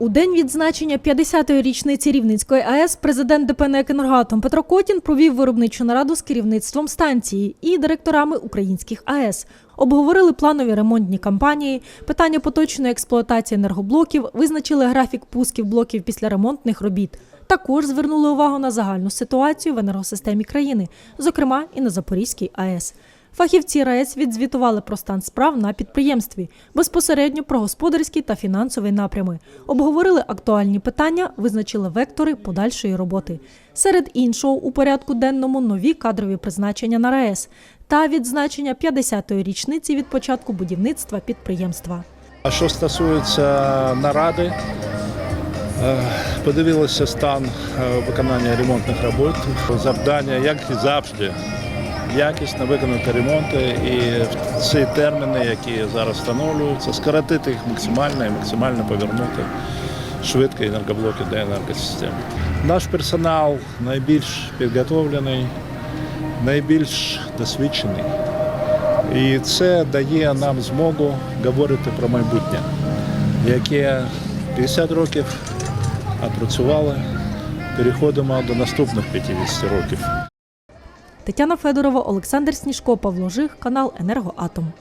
У день відзначення 50-ї річниці Рівненської АЕС президент ДП «НЕК «Енергоатом» Петро Котін провів виробничу нараду з керівництвом станції і директорами українських АЕС. Обговорили планові ремонтні кампанії, питання поточної експлуатації енергоблоків, визначили графік пусків блоків після ремонтних робіт. Також звернули увагу на загальну ситуацію в енергосистемі країни, зокрема і на Запорізькій АЕС. Фахівці РАЕС відзвітували про стан справ на підприємстві, безпосередньо про господарський та фінансовий напрями. Обговорили актуальні питання, визначили вектори подальшої роботи. Серед іншого, у порядку денному нові кадрові призначення на РАЕС та відзначення 50-ї річниці від початку будівництва підприємства. А що стосується наради, е, подивилися стан е, виконання ремонтних робот. Завдання, як і завжди, якісно виконати ремонти і ці терміни, які зараз встановлюються, скоротити їх максимально і максимально повернути швидко енергоблоки до енергосистеми. Наш персонал найбільш підготовлений, найбільш досвідчений. І це дає нам змогу говорити про майбутнє, яке 50 років опрацювали. Переходимо до наступних 50 років. Тетяна Федорова, Олександр Сніжко, Павло Жих, канал Енергоатом.